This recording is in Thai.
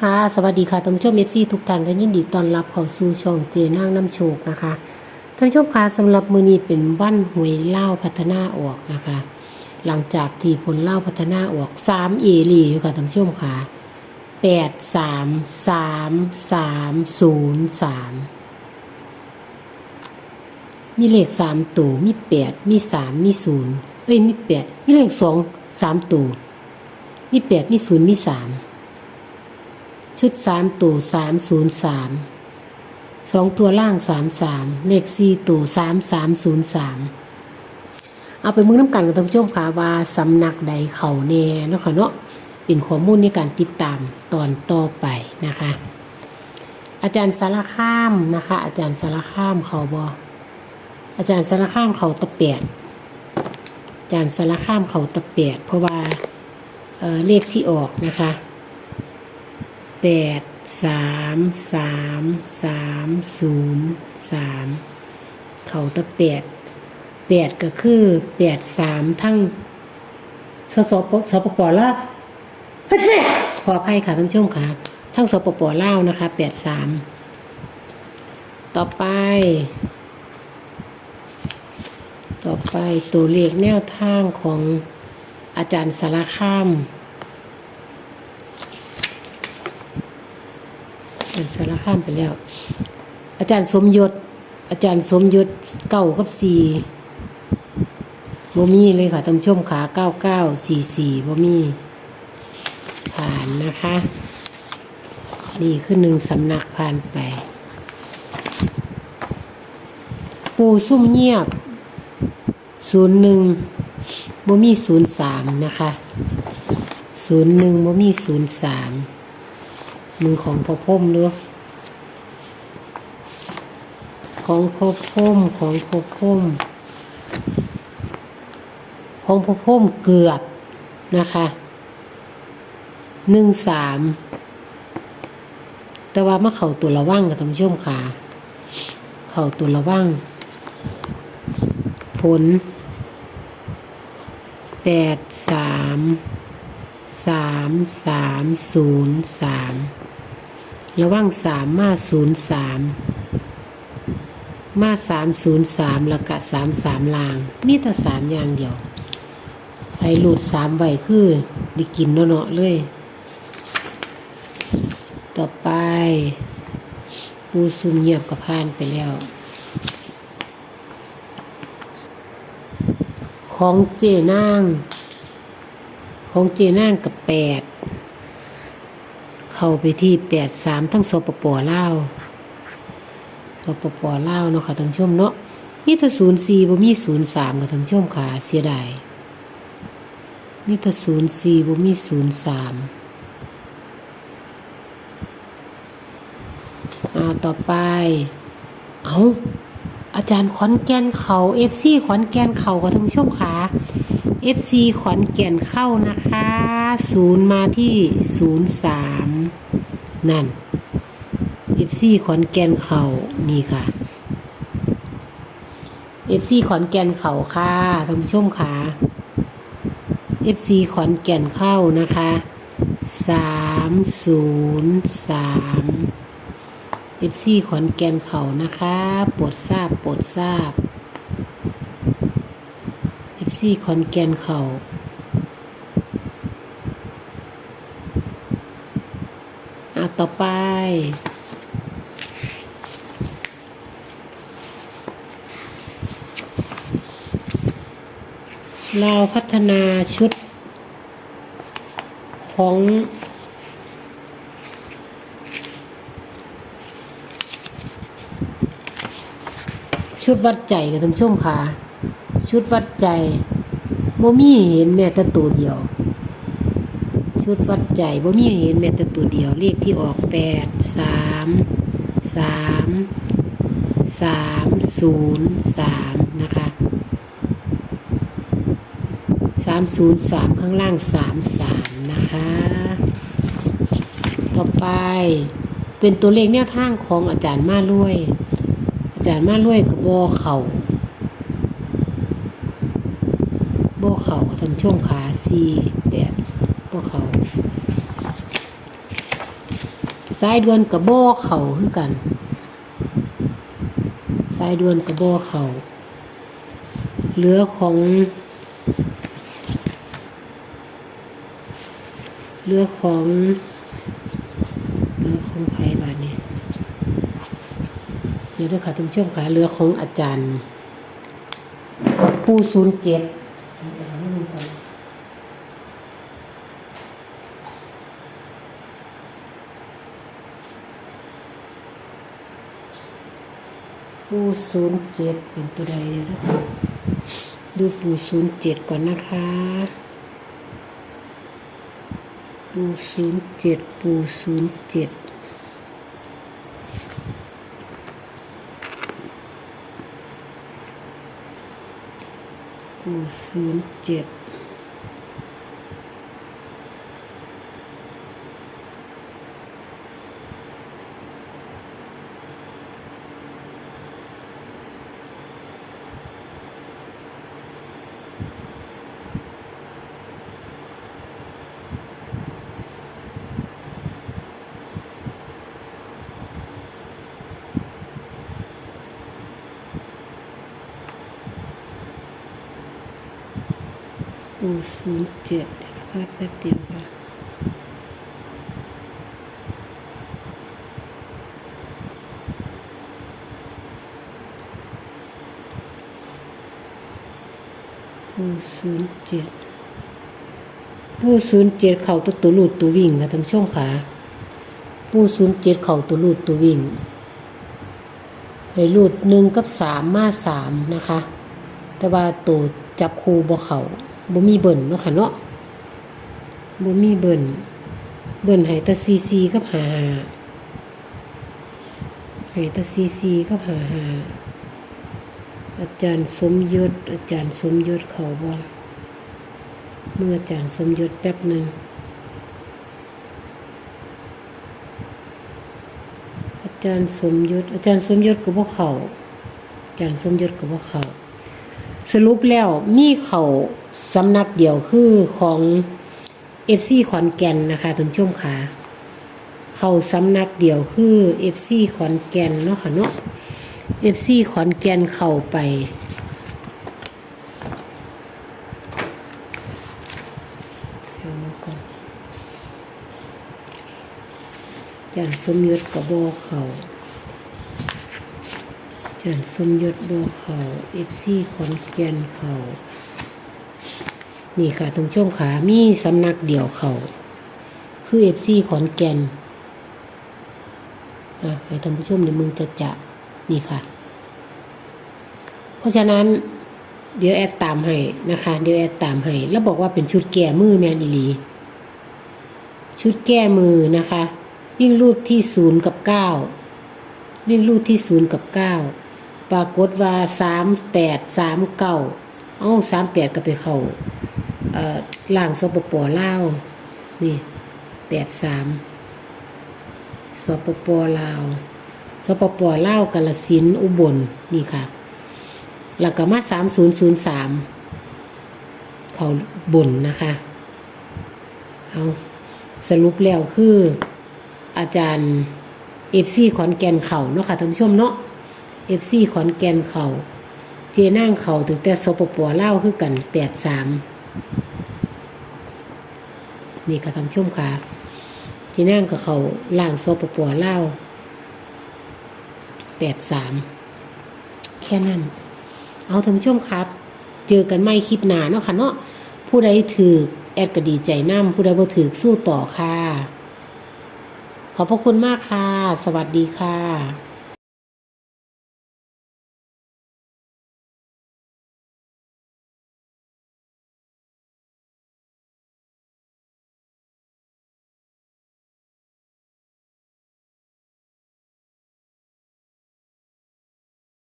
ค่ะสวัสดีค่ะท่านผู้ชมเอฟซีทุกท่านและยินดีต้อนรับเข้าสู่ช่องเจนางน้ำโชคนะคะท่านผู้ชมคะสำหรับมือนี้เป็นวันหวยเล่าพัฒนาออกนะคะ หลังจากที่ผลเล่าพัฒนาออกสามเอรีอยู่ค่ะท่านผู้ชมค่ะแปดสามสามสามศูนย์สามมีเลขสามตัวมีแปดมีสามมีศูนย์เอ้ยมีแปดมีเลขสองสามตัวมีแปดมีศูนย์มีสาม ชุดสามตัวสามศูนย์สามสองตัวล่างสามสามเลขสี่ตัวสามสามศูนย์สามเอาไปมึงน้ำกันกับท่านผู้ชมค่ะว่าสำนักใดเขาแน่เนาะค่ะเนาะเป็นข้อมูลในการติดตามตอนต่อไปนะคะ อาจารย์สารข้ามนะคะ อาจารย์สารข้ามเขาบออาจารย์สารข้ามเขาตะเปียดอาจารย์สารข้ามเขาตะเปียดเพราะว่าเเลขที่ออกนะคะ แปดสามสามสามศูนย์สามเขาตะแปดแปดก็คือแปดสามทั้งสสปสปปลาขออภัยค่ะท่านผู้ชมค่ะ ทั้งสปปลาวนะคะแปดสามต่อไป ต่อไปตัวเลขแนวทางของอาจารย์สารข้าม อาจารย์สารข้ามไปแล้ว อาจารย์สมยศ อาจารย์สมยศเก้ากับสี่บ่มีเลยค่ะท่านผู้ชมขาเก้าเก้าสี่สี่บ่มีผ่านนะคะ นี่คือหนึ่งสำนักผ่านไป ปูซุ่มเงียบศูนย์หนึ่งบ่มีศูนย์สามนะคะศูนย์หนึ่งบ่มีศูนย์สาม มือของพ่อพ่มด้วยของพ่อพ่มของพ่อพ่มของพ่อพ่มเกือบนะคะหนึ่งสามแต่ว่ามาเข่าตัวระว่างกับท่านผู้ชมค่ะ เข่าตัวระว่างผลแปดสามสามสามศูนย์สาม ระว่างสามมาศูนย์สามมาสามศูนย์สามล้วก็สามสามลางมีแต่สามอย่างเดียวไอ้หลุดสามใบคือด้กินเนาะเลย ต่อไป ปูซุมเงียบกับพานไปแล้ว ของเจนางของเจนางกับแปด เข้าไปที่แปดสามทั้งสปปเลาสปปเลาเนาะค่ะท่านผู้ชมเนาะมีแต่ศูนย์สี่บ่มีศูนย์สามค่ะท่านผู้ชมค่ะเสียดายมีแต่ศูนย์สี่บ่มีศูนย์สามอ่าต่อไป เอา อาจารย์ขอนแก่นเขาเอฟซีขอนแก่นเขาค่ะท่านผู้ชมค่ะ FC ขอนแก่นเข้านะคะศูนย์มาที่ศูนย์สามนั่น FC ขอนแก่นเขานี่ค่ะ FC ขอนแก่นเขาค่ะท่านผู้ชมค่ะ FC ขอนแก่นเข้านะคะสามศูนย์สาม FC ขอนแก่นเขานะคะโปวดทราบโปวดทราบเอฟซีคอนแก่นเขาเอาต่อไปเราพัฒนาชุดของ ชุดวัดใจกับท่านผู้ชมค่ะ ชุดวัดใจบ่มีเห็นแม้แต่ตัวเดียว ชุดวัดใจบ่มีเห็นแม้แต่ตัวเดียวเลขที่ออกแปดสามสามสามศูนย์สามนะคะสามศูนย์สามข้างล่างสามสามนะคะ ต่อไปเป็นตัวเลขแนวทางของอาจารย์มาลุย จารย์มาลุยกับบอเข่าโบเขาทำช่วงขาสี่แบบโบเขาายด่วนกับบอเขาคือกัน สายด่วนกับบอเขาเหลือของเหลือของเหลือของไผบ นี้เดี๋ยวด้วยค่ะท่านผู้ชมค่ะเหลือของอาจารย์ ปูศูนย์เจ็ดปูศูนย์เจ็ดเป็นตัวใดเดี๋ยวนะคะดูปูศูนย์เจ็ดก่อนนะคะปูศูนย์เจ็ดปูศูนย์เจ็ดปู ศูนย์เจ็ด ปูศูนย์เจ็ดนะคะแป๊บเดียวค่ะปูศูนย์เจ็ดปูศูนย์เจ็ดเข่าตัวตัวลูดตัววิ่งค่ะทั้งช่องขาปูศูนย์เจ็ดเข่าตัวลูดตัววิ่งให้ลูดหนึ่งกับสามมาสามนะคะ แต่ว่าตัวจับคูบ่เขา บ่มีเบิ่นเนาะค่ะเนาะบ่มีเบิ่นเบิ่นห้แต่ซีซีกับหาหาห้แต่ซีซีกับหาหาอาจารย์สมยศ อาจารย์สมยศเขาบ่เมื่ออาจารย์สมยศแป๊บหนึ่งอาจารย์สมยศ อาจารย์สมยศก็บ่เขาอาจารย์สมยศก็บ่เขาสรุปแล้วมีเขา สำนักเดียวคือของเอฟซีขอนแก่นนะคะท่านผู้ชมค่ะเขาสำนักเดียวคือเอฟซีขอนแก่นเนาะค่ะเนาะเอฟซีขอนแก่นเข้าไปเอามาก่อนจันสมยศกับโบเขาจันสมยศโบเขาเอฟซีขอนแก่นเขา นี่ค่ะตรงช่วงขามีสำนักเดี่ยวเขาคือเอฟซีขอนแก่นอะให้ท่านผู้ชมในมึงจะจะนี่ค่ะ เพราะฉะนั้นเดี๋ยวแอดตามให้นะคะ เดี๋ยวแอดตามให้ แล้วบอกว่าเป็นชุดแก้มือแมนอีลี ชุดแก้มือนะคะ วิ่งรูดที่ศูนย์กับเก้าวิ่งรูดที่ศูนย์กับเก้าปรากฏว่าสามแปดสามเก้าเอ้าสามแปดก็ไปเข้า เอ่อล่างสปปลาวนี่แปดสามสปปลาวสปปลาวกาลสินอุบลนี่ค่ะแล้วก็มาสามศูนย์ศูนย์สามเขาบ่นนะคะเอาสรุปแล้วคืออาจารย์เอฟซีขอนแก่นเขาเนาะค่ะท่านผู้ชมเนาะเอฟซีขอนแก่นเขาเจนั่งเขาถึงแต่สปปเล่าคือกันแปดสาม นี่ค่ะท่านชมค่ะเจนั่งกับเขาล่างสปปเล่าแปดสามแค่นั้น เอาท่านชมครับ เจอกันไม่คลิปหนาเนาะค่ะเนาะผู้ใดถือแอดก็ดีใจน้ำผู้ใดบ่ถือสู้ต่อค่ะ ขอบพระคุณมากค่ะ สวัสดีค่ะ